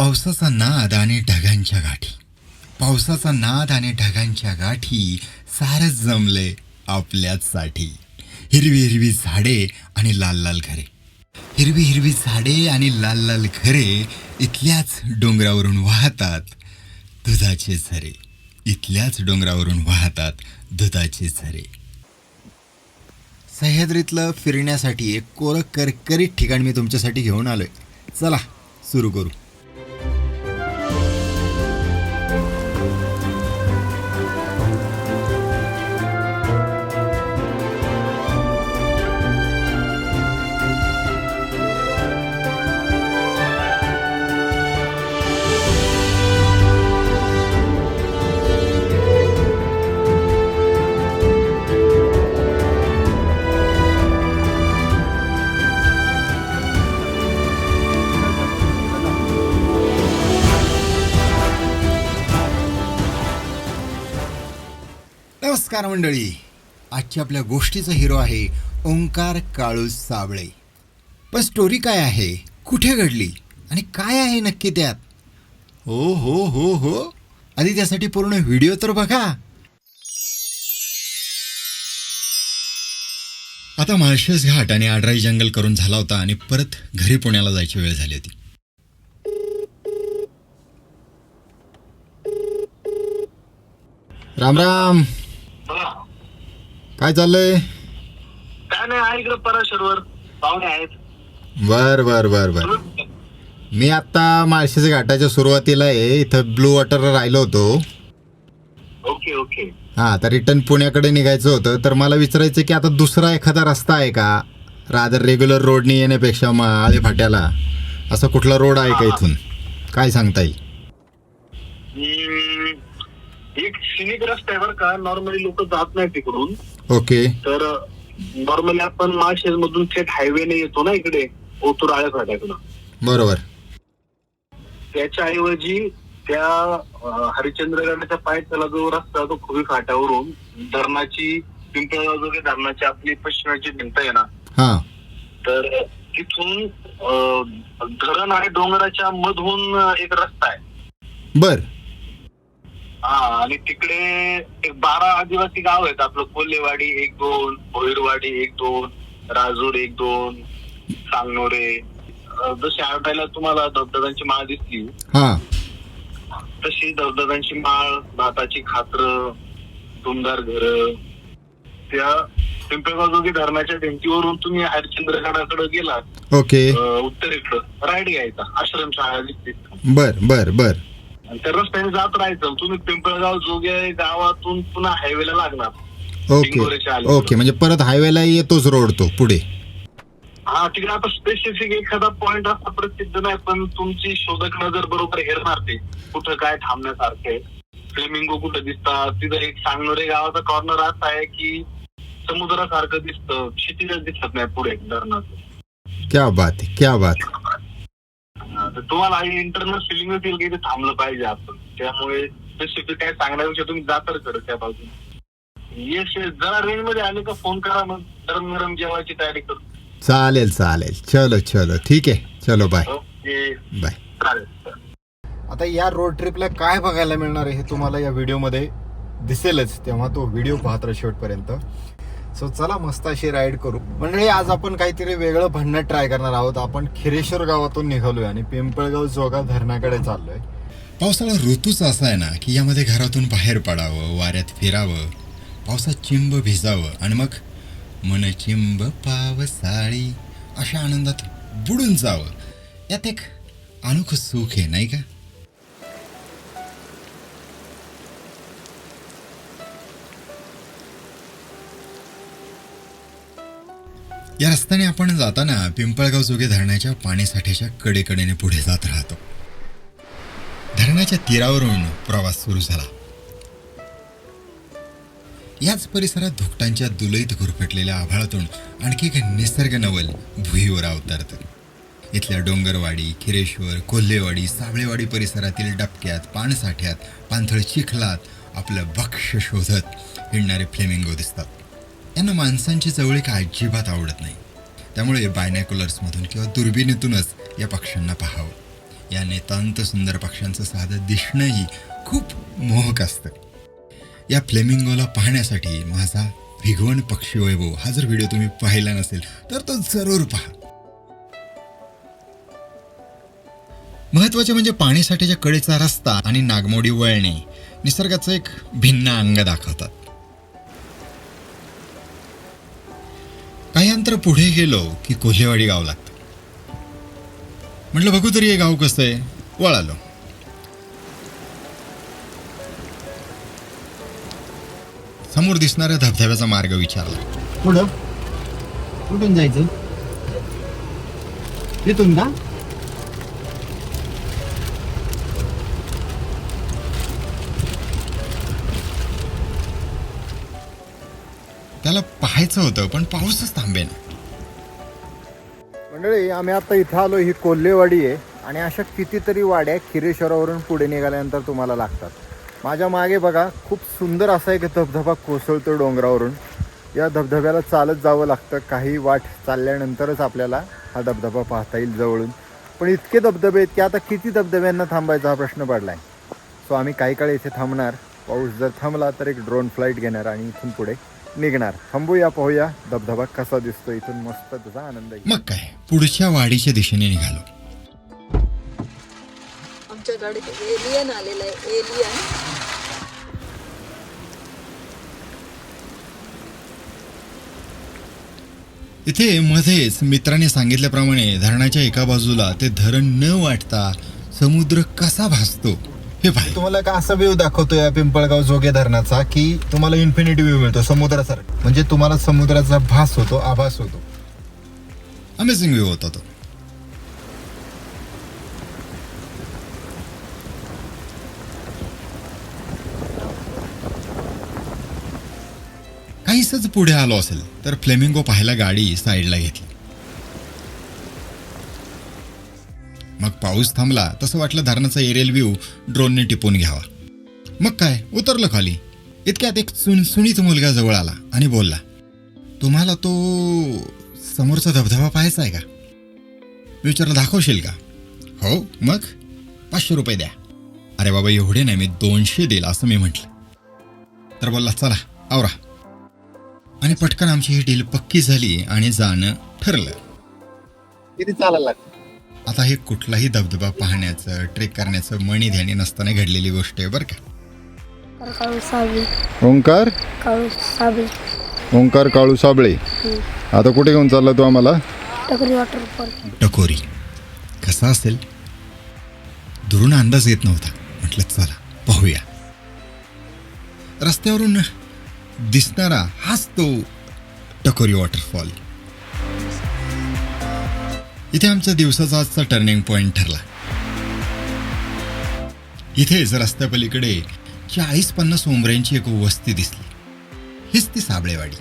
पावसाचा नाद आणि ढगांच्या गाठी. पावसाचा नाद आणि ढगांच्या गाठी सारंच जमले आपल्याचसाठी. हिरवी हिरवी झाडे आणि लाल लाल घरे. हिरवी हिरवी झाडे आणि लाल लाल घरे इथल्याच डोंगरावरून वाहतात दुधाचे झरे. इथल्याच डोंगरावरून वाहतात दुधाचे झरे. सह्याद्रीतलं फिरण्यासाठी एक कोरं करकरीत ठिकाण मी तुमच्यासाठी घेऊन आलो आहे चला सुरू करू. नमस्कार मंडळी. आजच्या आपल्या गोष्टीचा हिरो आहे ओंकार काळू साबळे. पण स्टोरी काय आहे? कुठे घडली? आणि काय आहे नक्की त्यात? हो हो हो हो. आधी त्यासाठी पूर्ण व्हिडिओ तर बघा. आता माळशेस घाट आणि आडराई जंगल करून झाला होता आणि परत घरी पुण्याला जायची वेळ झाली होती. राम राम. काय चाललंय? काय नाही आहे इकडे पराशरवर पाहुणे आहेत. बर बर बर बर. मी आता माळशेज घाटाच्या सुरुवातीला आहे. इथं ब्लू वॉटरला राहिलो होतो. Okay okay. हा आता रिटर्न पुण्याकडे निघायचं होतं. तर मला विचारायचं की आता दुसरा एखादा रस्ता आहे का? रादर रेग्युलर रोडनी येण्यापेक्षा मग आळे फाट्याला. असा कुठला रोड आहे का इथून? काय सांगता येईल हम्म, एक सिनिक रस्ता आहे बरं का? नॉर्मली लोक जात नाही तिकडून ओके. तर नॉर्मली आपण माळशेज मधून थेट हायवेने येतो ना इकडे? ओतूर आळे फाट्याकडं बरोबर. त्याच्या ऐवजी त्या हरिश्चंद्रगडाच्या पायथ्याला जो रस्ता तो खुबी फाट्यावरून धरणाची पिंपळगाव धरणाची आपली पश्चिमेची भिंत आहे ना? हां. तर तिथून अं, धरण आणि डोंगराच्या मधून एक रस्ता आहे. बर. हा आणि तिकडे एक बारा आदिवासी गाव आहेत. आपलं कोल्हेवाडी एक दोन भोईरवाडी एक दोन राजूर एक दोन सांगनोरे. अं, जशी आरडायला तुम्हाला धबधब्यांची माळ दिसली हां. तशी धबधब्यांची माळ भाताची खात्र टुमदार घर त्या पिंपळगाव जोगी धरणाच्या भिंतीवरून तुम्ही हरिश्चंद्रगडाकडे गेलात. ओके. अं, उत्तरेकडं. राईट घ्यायचा आश्रमशाळा दिसते. बर बर बर. त्या रस्त्याने जात राहायचं. तुम्ही पिंपळगाव जोगे गावातून पुन्हा हायवेला लागणार. ओके डिंगोरेच्या. ओके म्हणजे परत हायवेला येतोच रोड तो पुढे. हा तिकडे आता स्पेसिफिक एखादा पॉइंट असा प्रसिद्ध नाही पण तुमची शोधक नजर बरोबर हेरणार ते कुठं काय थांबण्यासारखे फ्लेमिंगो कुठं दिसतात? तिथं एक सांगनोरे गावाचा कॉर्नर असा आहे की समुद्रासारखं दिसतं. क्षितिजच दिसत नाही पुढे धरणाचं क्या बात आहे क्या बात आहे. तर तुम्हाला इंटरनल फिलिंग येईल की इथे थांबलं पाहिजे आपण. त्यामुळे स्पेसिफिक काय सांगण्यापेक्षा तुम्ही जातर करत त्या बाजूने. Yes yes. जरा रेंजमध्ये आले का फोन करा मग. गरम गरम जेवायची तयारी करू. चालेल चालेल. चलो चलो. ठीक आहे. चलो बाय ओके. बाय चालेल आता या रोड ट्रिपला काय बघायला मिळणार आहे हे तुम्हाला या व्हिडिओमध्ये दिसेलच तेव्हा तो व्हिडिओ पाहत राहा शेवटपर्यंत. सो चला मस्त अशी राईड करू. म्हणजे आज आपण काहीतरी वेगळं भन्नाट ट्राय करणार आहोत. आपण खिरेश्वर गावातून निघालोय आणि पिंपळगाव जोगा धरणाकडे चाललोय. पावसाळा ऋतूच असा आहे ना की यामध्ये घरातून बाहेर पडावं वाऱ्यात फिरावं पावसात चिंब भिजावं आणि मग मन चिंब पावसाळी अशा आनंदात बुडून जावं. यात एक अनोखं सुख आहे नाही का? या रस्त्याने आपण जाताना पिंपळगाव जोगे धरणाच्या पाणीसाठ्याच्या कडेकडेने पुढे जात राहतो. धरणाच्या तीरावरून प्रवास सुरू झाला. याच परिसरात धुकटांच्या दुलईत घुरफटलेल्या आभाळातून आणखी एक निसर्ग नवल भुईवर अवतरतं इथल्या डोंगरवाडी खिरेश्वर कोल्हेवाडी साबळेवाडी परिसरातील डबक्यात पाणसाठ्यात पाणथळ चिखलात आपलं भक्ष शोधत हिंडणारे फ्लेमिंगो दिसतात. यांना माणसांची जवळीक अजिबात आवडत नाही. त्यामुळे बायनॅक्युलर्समधून किंवा दुर्बिणीतूनच या पक्ष्यांना पाहावं. या नितांत सुंदर पक्ष्यांचं साधं दिसणंही खूप मोहक असतं. या फ्लेमिंगोला पाहण्यासाठी माझा भिगवण पक्षी वैभव हा जर व्हिडिओ तुम्ही पाहिला नसेल तर तो जरूर पहा. महत्त्वाचे म्हणजे पाणीसाठीच्या कडेचा रस्ता आणि नागमोडी वळणे निसर्गाचं एक भिन्न अंग दाखवतात. काही अंतर पुढे गेलो की कोल्हेवाडी गाव लागतं. म्हटलं बघू तरी हे गाव कसं आहे. वळालो. समोर दिसणाऱ्या धबधब्याचा मार्ग विचारला. पुढं कुठून जायचं? तिथून का? त्याला पाहायचं होतं पण पाऊसच थांबेल मंडळी आम्ही आता इथं आलो ही कोल्हेवाडी आहे. आणि अशा कितीतरी वाड्या खिरेश्वरावरून पुढे निघाल्यानंतर तुम्हाला लागतात. माझ्या मागे बघा खूप सुंदर असा एक धबधबा कोसळतो डोंगरावरून. या धबधब्याला चालत जावं लागतं. काही वाट चालल्यानंतरच आपल्याला हा धबधबा पाहता येईल जवळून. पण इतके धबधबे आहेत की आता किती धबधब्यांना थांबायचा हा प्रश्न पडला आहे सो आम्ही काही काळ इथे थांबणार. पाऊस जर थांबला तर एक ड्रोन फ्लाईट घेणार आणि इथून पुढे निघणार. थांबूया पाहूया. धबधबा कसा दिसतो इथून मस्त त्याचा आनंद. मग काय पुढच्या वाडीच्या दिशेने निघालो. आमच्याकडे एलियन आलेलं आहे एलियन इथे मध्येच मित्राने सांगितल्याप्रमाणे धरणाच्या एका बाजूला ते धरण न वाटता समुद्र कसा भासतो? हे पाहिजे तुम्हाला एक असा व्ह्यू दाखवतो या पिंपळगाव जोगे धरणाचा की तुम्हाला इन्फिनिटी व्ह्यू मिळतो समुद्रासारखा. म्हणजे तुम्हाला समुद्राचा भास होतो आभास होतो. अमेझिंग व्ह्यू होता तो. काहीसच पुढे आलो असेल तर फ्लेमिंगो पाहायला गाडी साईडला घेतली. मग पाऊस थांबला तसं वाटलं धरणाचा एरियल व्ह्यू ड्रोनने टिपून घ्यावा. मग काय? उतरलं खाली. इतक्यात एक सुणसुणीत मुलगा जवळ आला आणि बोलला तुम्हाला तो समोरचा धबधबा पाहायचा आहे का? विचारलं दाखवशील का? हो मग? पाचशे रुपये द्या. अरे बाबा एवढे नाही मी दोनशे देईल असं मी म्हटलं. तर बोलला चला आवरा. आणि पटकन आमची ही डील पक्की झाली आणि जाणं ठरलं. किती चालायला लागतं? आता हे कुठलाही धबधबा पाहण्याचं ट्रेक करण्याचं मणी ध्यानी नसताना घडलेली गोष्ट आहे बरं का? काळू साबळी ओंकार? काळू साबळी ओंकार काळू साबळे. आता कुठे घेऊन चालला तू आम्हाला? टकरी वॉटरफॉल टकोरी. कसा असेल? दुरून अंदाज येत नव्हता. म्हटलं चला पाहूया. रस्त्यावरून दिसणारा हाच तो टकोरी वॉटरफॉल इथे आमचा दिवसाचा आजचा टर्निंग पॉईंट ठरला. इथेच रस्त्यापलीकडे चाळीस पन्नास उमऱ्यांची एक वस्ती दिसली. हीच ती साबळेवाडी.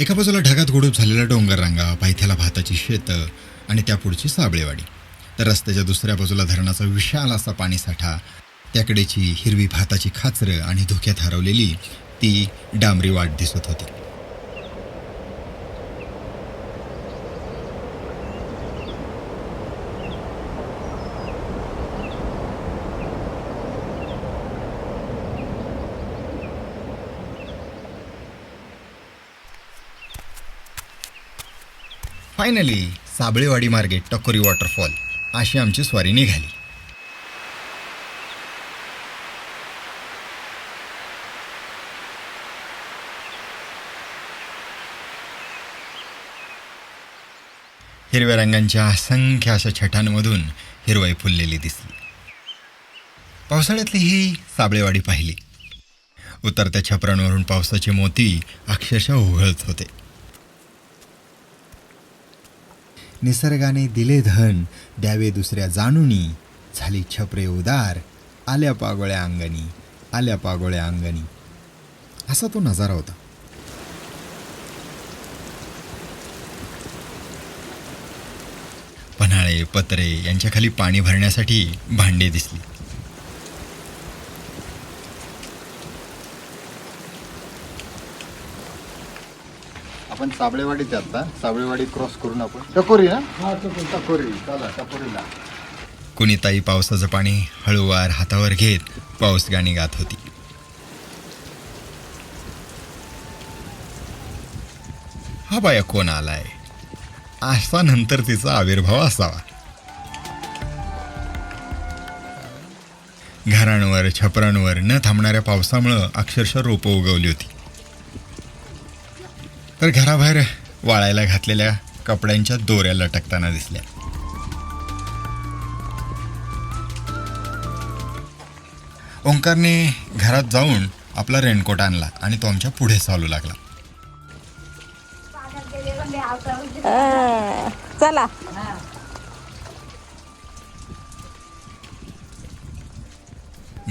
एका बाजूला ढगात गुडूप झालेला डोंगररांगा पायथ्याला भाताची शेतं आणि त्या पुढची साबळेवाडी. तर रस्त्याच्या दुसऱ्या बाजूला धरणाचा विशाल असा पाणीसाठा त्याकडेची हिरवी भाताची खाचरं आणि धुक्यात हरवलेली ती डांबरी वाट दिसत होती. फायनली साबळेवाडी मार्गे टकोरी वॉटरफॉल अशी आमची स्वारी निघाली. हिरव्या रंगांच्या असंख्य अशा छटांमधून हिरवाई फुललेली दिसली. पावसाळ्यातली ही साबळेवाडी पाहिली. उतरत्या छपरांवरून पावसाचे मोती अक्षरशः उघळत होते. निसर्गाने दिले धन द्यावे दुसऱ्या जाणुनी. झाली छपरे उदार आल्या पागोळ्या अंगणी आल्या पागोळ्या अंगणी. असा तो नजारा होता. पन्हाळे पत्रे यांच्याखाली पाणी भरण्यासाठी भांडे दिसली. आपण साबळेवाडीत आता. साबळेवाडी क्रॉस करून आपण. टकोरी ना? टकोरी. चला टकोरीला. कुणी ताई पावसाचं पाणी हळूवार हातावर घेत पाऊस गाणी गात होती. हा बाया कोण आलाय? असा नंतर तिचा आविर्भाव असावा. घरांवर छपरांवर न थांबणाऱ्या पावसामुळं अक्षरशः रोपं उगवली होती. तर घराबाहेर वाळायला घातलेल्या कपड्यांच्या दोऱ्या लटकताना दिसल्या. ओंकारने घरात जाऊन आपला रेनकोट आणला आणि तो आमच्या पुढे चालू लागला. चला.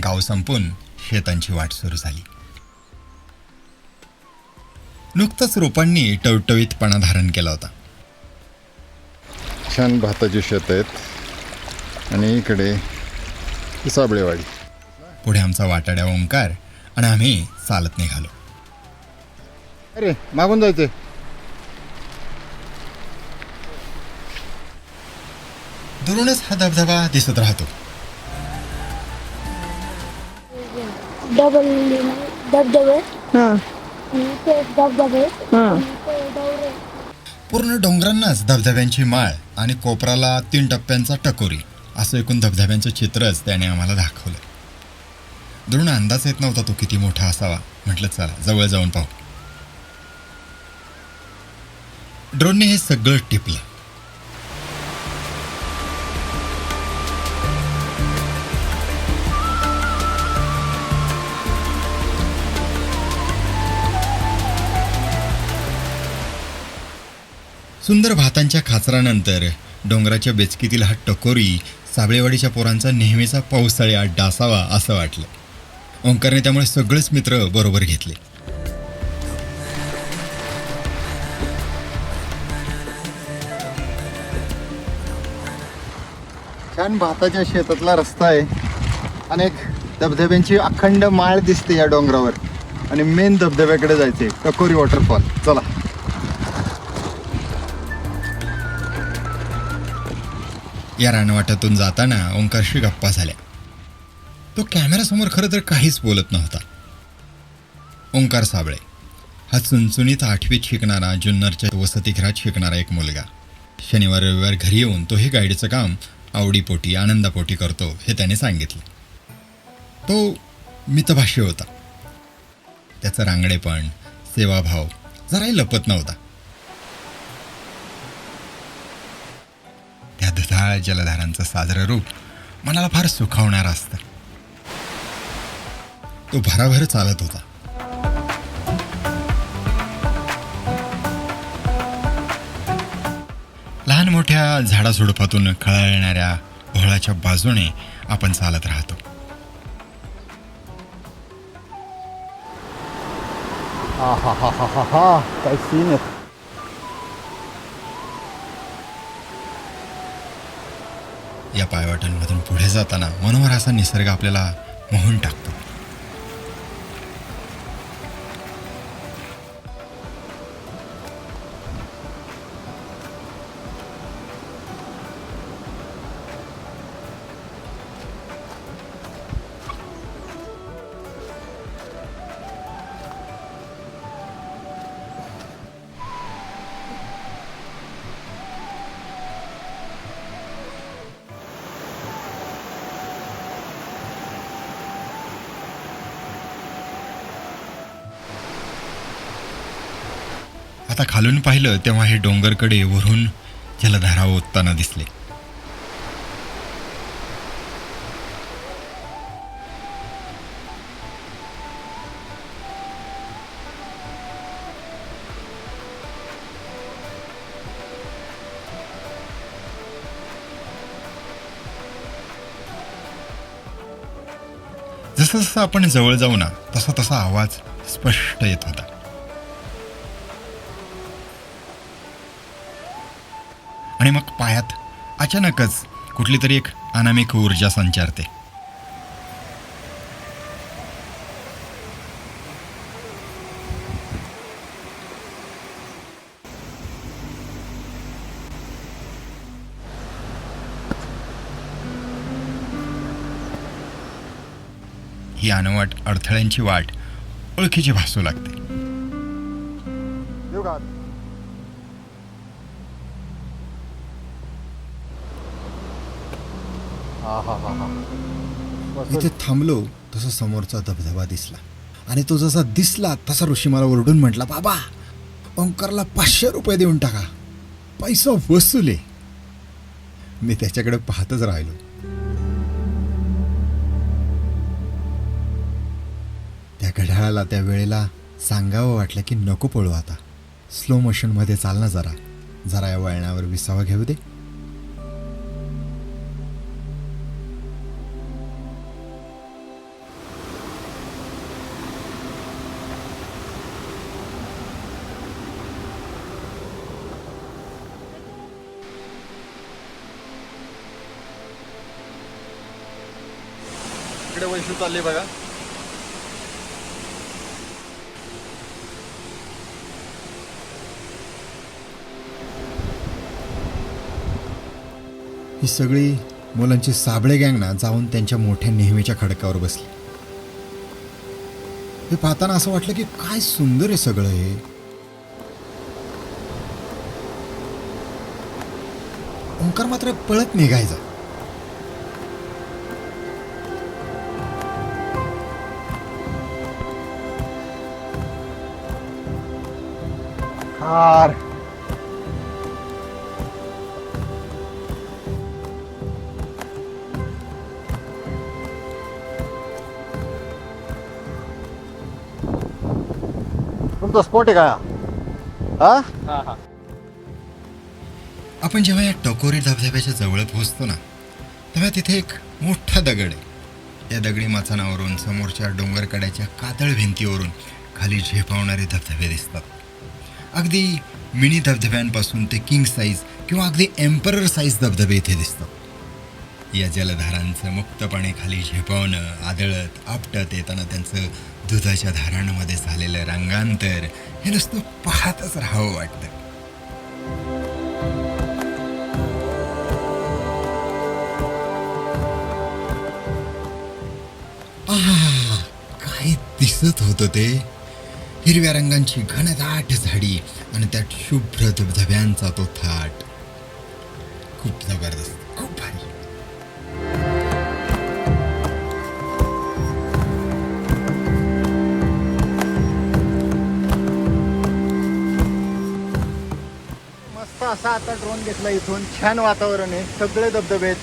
गाव संपून शेतांची वाट सुरू झाली. नुकतंच रोपांनी टवटवीतपणा धारण केला होता. छान भाताची शेत आहेत. आणि इकडे साबळेवाडी. पुढे आमचा वाटाड्या ओंकार आणि आम्ही चालत निघालो. अरे मागून जायचंय. दुरूनच हा धबधबा दिसत राहतो. डबल धबधबे पूर्ण डोंगरांनाच धबधब्यांची माळ आणि कोपराला तीन टप्प्यांचा टकोरी असं एकूण धबधब्यांचं चित्रच त्याने आम्हाला दाखवलं. दुरून अंदाज येत नव्हता तो किती मोठा असावा. म्हटलं चला जवळ जाऊन पाहू. ड्रोनने हे सगळं टिपलं. सुंदर भातांच्या खाचरानंतर डोंगराच्या बेचकीतील हा टकोरी साबळेवाडीच्या पोरांचा नेहमीचा पावसाळी अड्डा असावा असं वाटलं. ओंकारने त्यामुळे सगळेच मित्र बरोबर घेतले. छान भाताच्या शेतातला रस्ता आहे आणि एक धबधब्यांची अखंड माळ दिसते या डोंगरावर. आणि मेन धबधब्याकडे जायचे टकोरी वॉटरफॉल चला. या रानवाटातून जाताना ओंकारशी गप्पा झाल्या. तो कॅमेरासमोर खरं तर काहीच बोलत नव्हता. ओंकार साबळे हा चुणचुणीत आठवीत शिकणारा जुन्नरच्या वसतिगृहात शिकणारा एक मुलगा. शनिवार रविवार घरी येऊन तोही गाईडचं काम आवडीपोटी आनंदापोटी करतो हे त्याने सांगितलं. तो मितभाष्य होता. त्याचं रांगडेपण सेवाभाव जराही लपत नव्हता. त्या दुधाळ जलधारांचं साजरं रूप मनाला फार सुखावणारं असतं तो भराभर चालत होता लहान मोठ्या झाडाझुडपातून खळाळणाऱ्या ओहळाच्या बाजूने आपण चालत राहतो हा हा हा हा हा काय सीन आहे या पायवाटांमधून पुढे जाताना मनोहर असा निसर्ग आपल्याला मोहून टाकतो. खालून पाहिलं तेव्हा हे डोंगरकडे वरून जलधारा ओतताना दिसले. जसं जसं आपण जवळ जाऊ ना तसा तसा आवाज स्पष्ट येत होता. पायात अचानकच कुठली तरी एक अनामिक ऊर्जा संचारते. ही अनवाट अडथळ्यांची वाट ओळखीची भासू लागते. इथे थांबलो तसा समोरचा धबधबा दिसला. आणि तो जसा दिसला तसा ऋषी मला ओरडून म्हटला बाबा ओंकारला पाचशे रुपये देऊन टाका. पैसा वसूल. मी त्याच्याकडे पाहतच राहिलो. त्या घड्याळाला त्या वेळेला सांगावं वाटलं की नको पळू आता. स्लो मोशनमध्ये चाल ना जरा. जरा या वळणावर विसावा घेऊ दे. इकडे वैशू चालली बघा. ही सगळी मुलांची साबळे गँग ना जाऊन त्यांच्या मोठ्या नेहमीच्या खडकावर बसली. हे पाहताना असं वाटलं की काय सुंदर आहे सगळं हे. ओंकार मात्र पळत निघायचा. कार तुमचा स्पॉट आहे का? हा? आपण जेव्हा या टकोरी धबधब्याच्या जवळ पोहोचतो ना तेव्हा तिथे एक मोठा दगड आहे. या दगडी माचानावरून समोरच्या डोंगरकड्याच्या कातळ भिंतीवरून खाली झेपावणारे धबधबे दिसतात. अगदी मिनी धबधब्यांपासून ते किंग साईज किंवा अगदी एम्परर साईज धबधबे इथे दिसतात. या जलधारांचं मुक्तपणे खाली झेपावणं आदळत आपटत येताना त्यांचं दुधाच्या धारांमध्ये झालेलं रंगांतर हे नुसतं पाहतच राहावं वाटतं. काय दिसत होतं ते? हिरव्या रंगांची घनदाट झाडी आणि त्यात शुभ्र धबधब्यांचा तो थाट. खूप जबरदस्त खूप भारी. मस्त असा आता ड्रोन घेतला इथून. छान वातावरण आहे. सगळे धबधबे आहेत.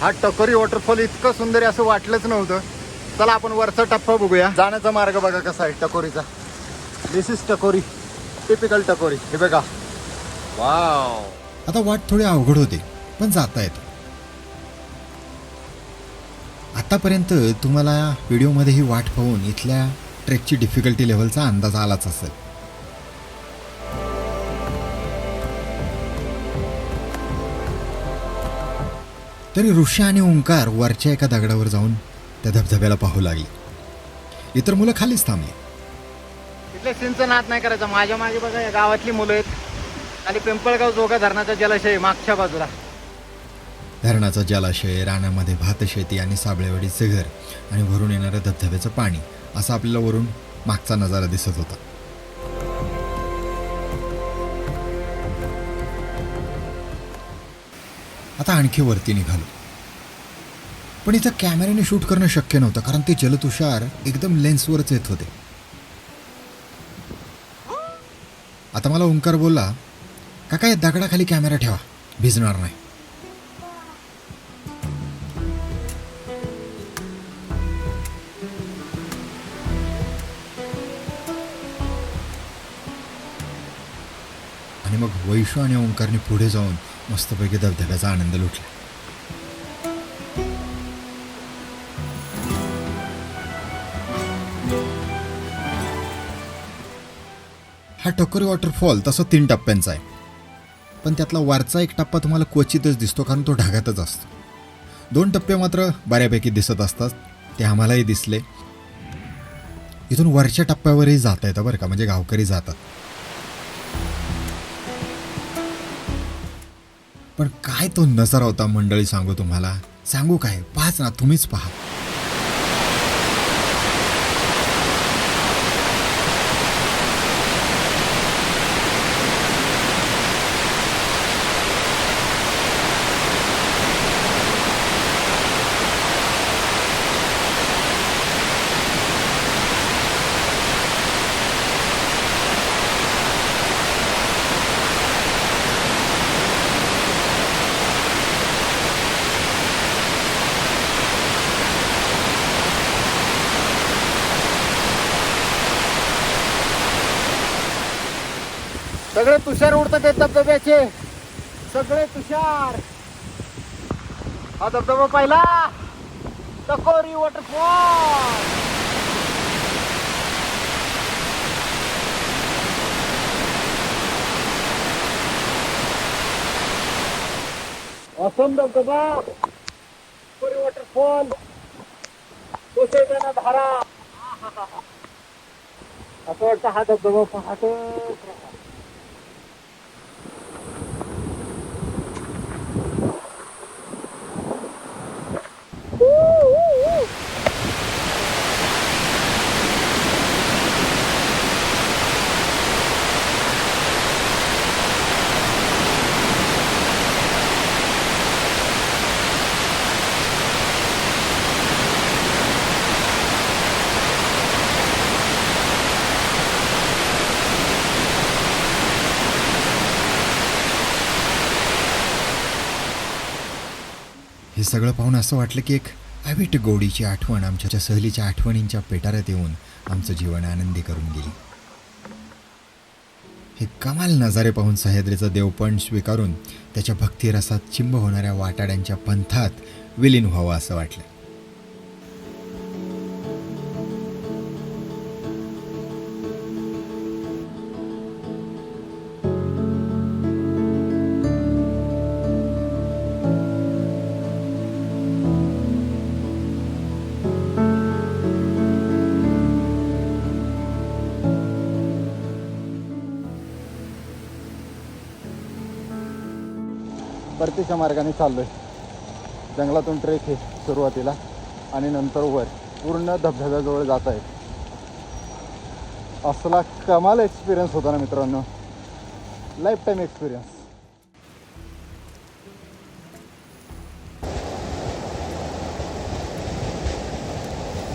हा टकोरी वॉटरफॉल इतकं सुंदर आहे असं वाटलंच नव्हतं. चला आपण वरचा टप्पा बघूया. जाण्याचा मार्ग बघा कसा आहे टकोरीचा. दिस इज टकोरी टिपिकल टकोरी हे बघा. वाव आता वाट थोडी अवघड होते पण जाता येतं. आतापर्यंत तुम्हाला व्हिडिओमध्ये ही वाट पाहून इथल्या ट्रेकची डिफिकल्टी लेवलचा अंदाज आलाच असेल. तरी ऋषी आणि ओंकार वरच्या एका दगडावर जाऊन त्या धबधब्याला पाहू लागले. इतर मुलं खालीच थांबली. इथले सिंचनात नाही करायचं. माझ्या मागे बघा या गावातली मुलं आहेत. आणि पिंपळगाव जोगा धरणाचा जलाशय आहे मागच्या बाजूला. धरणाचा जलाशय रानामध्ये भातशेती आणि साबळेवाडीचे घर आणि भरून येणारं धबधब्याचं पाणी असा आपल्याला वरून मागचा नजारा दिसत होता. आता आणखी वरती निघालो. पण इथं कॅमेऱ्याने शूट करणं शक्य नव्हतं कारण ते जलतुषार एकदम लेन्सवरच येत होते. आता मला ओंकार बोलला का काय दगडाखाली कॅमेरा ठेवा. भिजणार नाही. आणि मग वैशू आणि ओंकारने पुढे जाऊन मस्तपैकी धबधब्याचा आनंद लुटला. टकोरी वॉटरफॉल तसा तीन टप्प्यांचा आहे. पण त्यातला वरचा एक टप्पा तुम्हाला क्वचितच दिसतो कारण तो ढगातच असतो. दोन टप्पे मात्र बऱ्यापैकी दिसत असतात ते आम्हालाही दिसले. इथून वरच्या टप्प्यावरही जाता येतं बरं का म्हणजे गावकरी जातात. पण काय तो नजारा होता मंडळी सांगू तुम्हाला? सांगू काय? पाहच ना तुम्हीच पहा. सगळे तुषार उडतात ते धबधब्याचे. सगळे तुषार. हा धबधबा पाहिला. टकोरी वॉटरफॉल असम धबधबा. टकोरी वॉटरफॉल कोसळताना धारा. असं वाटतं हा धबधबा पाहतो सगळं पाहून असं वाटलं की एक अवीट गोडीची आठवण आमच्या सहलीच्या आठवणींच्या पेटाऱ्यात येऊन आमचं जीवन आनंदी करून गेली. हे कमाल नजारे पाहून सह्याद्रीचं देवपण स्वीकारून त्याच्या भक्तिरसात चिंब होणाऱ्या वाटाड्यांच्या पंथात विलीन व्हावं असं वाटलं. मार्गाने चाललो आहे जंगलातून ट्रेक हे सुरुवातीला आणि नंतर वर. पूर्ण धबधब्याजवळ जात आहे. असला कमाल एक्सपिरियन्स होता ना मित्रांनो. लाईफ टाईम एक्सपिरियन्स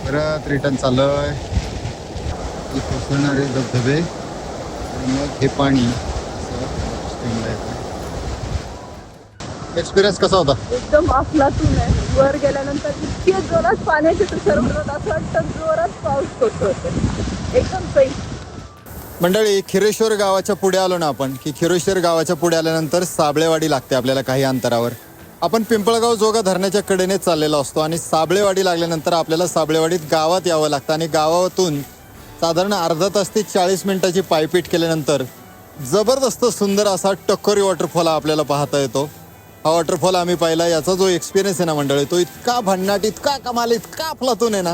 परत रिटर्न चाललोय. आहे कोसळणारे धबधबे आणि मग हे पाणी. एक्सपिरियन्स कसा होता? एकदम अफलातून आहे. वर गेल्यानंतर इतके जोरात पाण्याचे तुषार उडत असं वाटतं जोरात पाऊस कोसळतो एकदम सही मंडळी खिरेश्वर गावाच्या पुढे आलो ना आपण की खिरेश्वर गावाच्या पुढे आल्यानंतर साबळेवाडी लागते आपल्याला काही अंतरावर. आपण पिंपळगाव जोगा धरणाच्या कडेने चाललेलो असतो आणि साबळेवाडी लागल्यानंतर आपल्याला साबळेवाडीत गावात यावं लागतं आणि गावातून साधारण अर्धा तास ते चाळीस मिनिटाची पायपीट केल्यानंतर जबरदस्त सुंदर असा टक्कोरी वॉटरफॉल आपल्याला पाहता येतो. हा वॉटरफॉल आम्ही पाहिला. याचा जो एक्सपिरियन्स आहे ना मंडळी तो इतका भन्नाट इतका कमाल इतका अफलातून आहे ना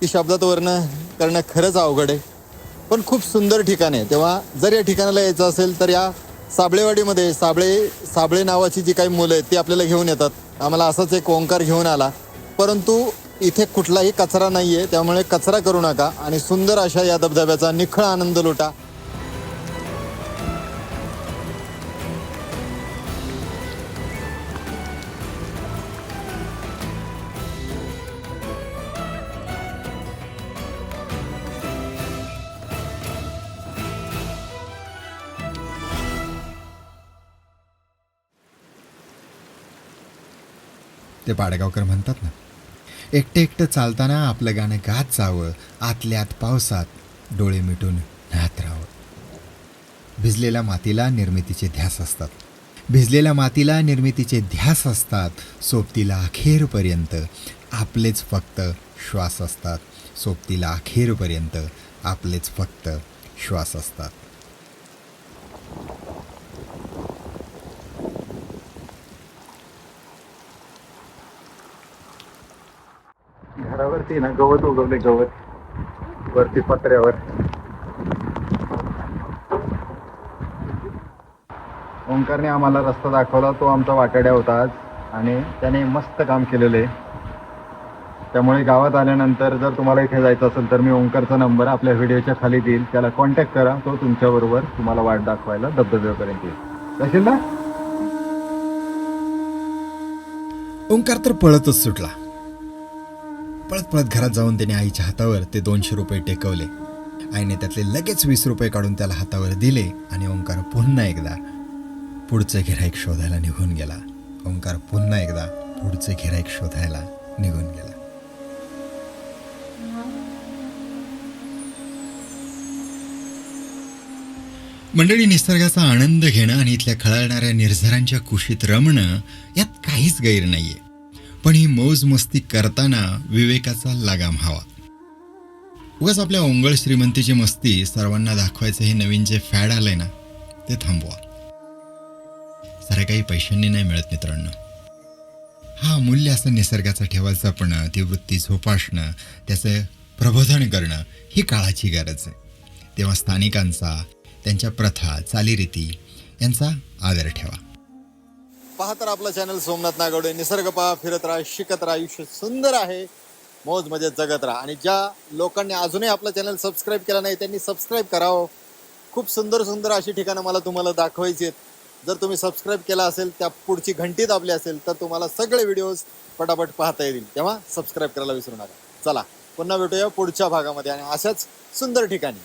की शब्दात वर्णन करणं खरंच अवघड आहे. पण खूप सुंदर ठिकाण आहे. तेव्हा जर या ठिकाणाला यायचं असेल तर या साबळेवाडीमध्ये साबळे साबळे नावाची जी काही मुलं आहेत ती आपल्याला घेऊन येतात. आम्हाला असाच एक ओंकार घेऊन आला. परंतु इथे कुठलाही कचरा नाही आहे त्यामुळे कचरा करू नका आणि सुंदर अशा या धबधब्याचा निखळ आनंद लुटा. ते पाडगावकर म्हणतात ना एकटे एकटं चालताना आपलं गाणं गात जावं आतल्यात पावसात डोळे मिटून न्हात राहावं. भिजलेल्या मातीला निर्मितीचे ध्यास असतात. भिजलेल्या मातीला निर्मितीचे ध्यास असतात. सोबतीला अखेरपर्यंत आपलेच फक्त श्वास असतात. सोबतीला अखेरपर्यंत आपलेच फक्त श्वास असतात. वरती ना गवत उगवले गवत. वरती पत्र्यावर. ओंकारने आम्हाला रस्ता दाखवला तो आमचा वाटाड्या होता आज. आणि त्याने मस्त काम केलेलं. आहे त्यामुळे गावात आल्यानंतर जर तुम्हाला इथे जायचं असेल तर मी ओंकारचा नंबर आपल्या व्हिडिओच्या खाली देईल. त्याला कॉन्टॅक्ट करा तो तुमच्याबरोबर तुम्हाला वाट दाखवायला धबधब्यापर्यंत येईल. जाशील ना? ओंकार तर पळतच सुटला. पळत पळत घरात जाऊन त्याने आईच्या हातावर ते दोनशे रुपये टेकवले. आईने त्यातले लगेच वीस रुपये काढून त्याला हातावर दिले आणि ओंकार पुन्हा एकदा पुढचं गिराईक शोधायला निघून गेला. ओंकार पुन्हा एकदा पुढचं गिराईक शोधायला निघून गेला. मंडळी निसर्गाचा आनंद घेणं आणि इथल्या खळाळणाऱ्या निर्झरांच्या कुशीत रमणं यात काहीच गैर नाहीये. पण ही मौजमस्ती करताना विवेकाचा लगाम हवा. उगाच आपल्या ओंगळ श्रीमंतीची मस्ती सर्वांना दाखवायचं हे नवीन जे फॅड आलंय ना ते थांबवा. सारे काही पैशांनी नाही मिळत मित्रांनो. हा अमूल्य असं निसर्गाचा ठेवा जपणं ती वृत्ती झोपासणं त्याचं प्रबोधन करणं ही काळाची गरज आहे. तेव्हा स्थानिकांचा त्यांच्या प्रथा चालीरीती यांचा आदर ठेवा. पाहत तर आपलं चॅनल सोमनाथ नागवडे. निसर्ग पहा फिरत राहा शिकत राहा आयुष्य सुंदर आहे. मौज मजेत जगत राहा. आणि ज्या लोकांनी अजूनही आपलं चॅनल सबस्क्राईब केलं नाही त्यांनी सबस्क्राईब करावं. खूप सुंदर सुंदर अशी ठिकाणं मला तुम्हाला दाखवायची आहेत. जर तुम्ही सबस्क्राईब केला असेल त्या पुढची घंटी दाबली असेल तर तुम्हाला सगळे व्हिडिओज पटापट पाहता येतील. तेव्हा सबस्क्राईब करायला विसरू नका. चला पुन्हा भेटूया पुढच्या भागामध्ये. आणि अशाच सुंदर ठिकाणी.